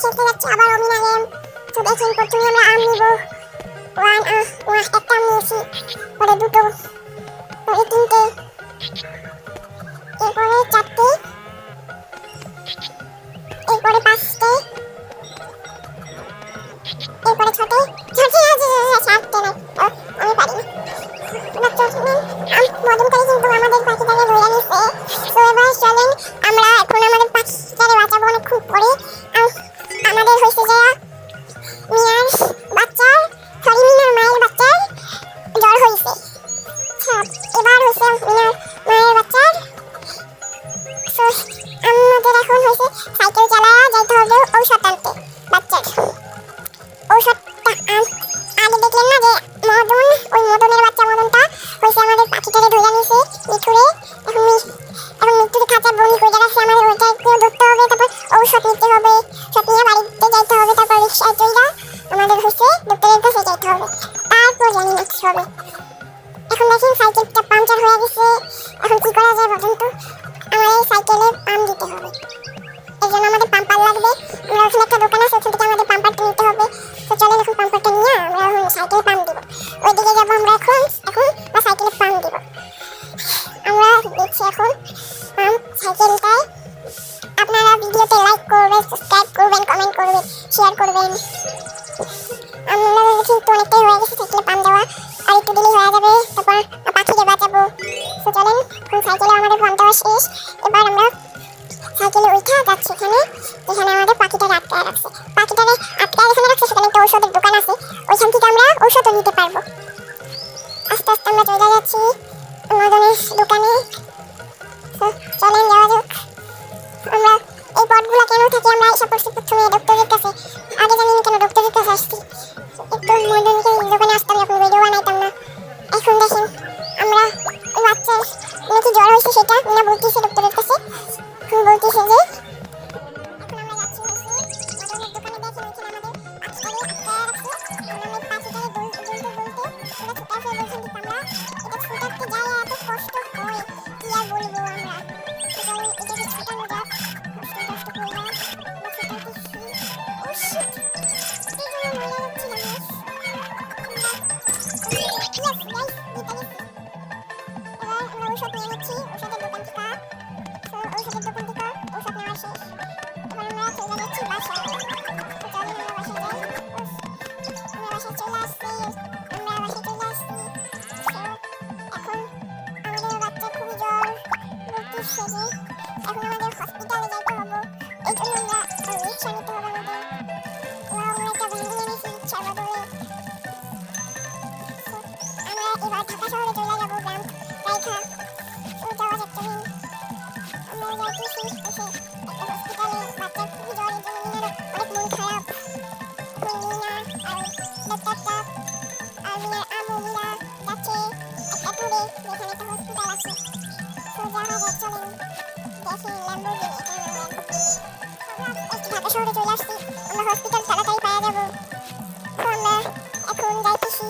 খেলতে যাচ্ছি, আবার অমিনা গেম তো দেখেন, প্রথমে আমরা আম নিব। ওয়ান ওয়ান একটা নিয়েছি। পরে দুটো। পরে তিনটে। এরপরে চারটে। এরপরে পাঁচটে। এরপরে ছটে। আমি পারি। না করে কিন্তু আমাদের পাখিটাকে ধরে আমরা আমাদের এখন হয়েছে। সাইকেল চালায়া যাইতে হবে ঔষধ আনতে। বাচ্চার। ঔষধটা আগে দেখলেন না যে মদন, ওই মদনের বাচ্চা মদনটা হয়েছে আমাদের পাখিটাকে ধরে নিয়েছে মিঠুরে এখন এখন মৃত্যুর খাঁচা বন্দি করে রাখছে আমাদের ওইটাকেও ধরতে হবে, তারপর ঔষধ নিতে হবে। সব নিয়ে বাড়িতে যাইতে হবে, তারপর রিক্সায় চলরা আমাদের হয়েছে ডক্টরের কাছে যাইতে হবে। তারপর জানি না কি হবে। এখন দেখেন সাইকেলটা পাংচার হয়ে গেছে। এখন কি করা যায় বলুন তো? সাইকেলে পাম্প দিতে হবে। এর জন্য আমাদের পাম্পার লাগবে। আমরা ওখানে একটা দোকান আছে, ওখান থেকে আমাদের পাম্পারটা নিতে হবে। তো চলেন এখন পাম্পারটা নিয়ে আমরা এখন সাইকেলে পাম্প দিব। ওইদিকে যাব আমরা এখন এখন আমরা সাইকেলে পাম্প দিব। আমরা দেখছি এখন পাম্প সাইকেলটায় আপনারা ভিডিওতে লাইক করবেন সাবস্ক্রাইব করবেন কমেন্ট করবেন শেয়ার করবেন। আমরা কিন্তু অনেকটাই হয়ে গেছে। এবার আমরা সাইকেলে উঠে যাচ্ছি এখানে। যেখানে আমাদের পাখিটাকে আটকায় রাখছে পাখিটাকে আটকায় যেখানে রাখছে সেখানে একটা ঔষধের দোকান আছে। ওইখান থেকে আমরা ঔষধও নিতে পারব। আস্তে আস্তে আমরা চলে যাচ্ছি মদনের দোকানে। চলেন যাওয়া যাক। আমরা এই পথগুলো কেন থেকে? আমরা এসে পড়ছি প্রথমে ডক্টরের কাছে। আগে জানি না কেন ডক্টরের কাছে আসছি। একটু মদনকে দোকানে আসতাম যখন ভিডিও বানাইতাম না। এখন দেখেন, আমরা বাচ্চার নাকি জ্বর হয়েছে সেটা, না বলতেছে এখন বলতেছে যে হয় Yes, জিতে গেছি। এবার আমরা ঔষধ নিয়ে নিচ্ছি ঔষধের বলতেছে যে এখন আমাদের হসপিটালে যাইতে হবে এই জন্য আমরা রিক্সা নিতে হবে আমাদের এবার আমরা একটা ভ্যান নিয়ে নিয়েছি রিক্সার বদলে আমরা এবার ঢাকা শহরে চলে যাব গ্রাম রাইখা ও যাওয়া যাচ্ছে না আমরা যাইতেছি এসে একটা হসপিটালে বাচ্চার খুবই জ্বর এই জন্য মিনার অনেক মন খারাপ এখন মিনা আর ডাক্তারটা আর মিনার আমু মিনা যাচ্ছে একটা ট্যুরে যেখানে একটা হসপিটাল আছে তো যাওয়া যাচ্ছে না দেখি ল্যাম্বোর্গিনি এখানে আমরা একটু ঢাকা শহরে চলে আসছি আমরা হসপিটাল তাড়াতাড়ি পাওয়া যাব তো আমরা এখন যাইতেছি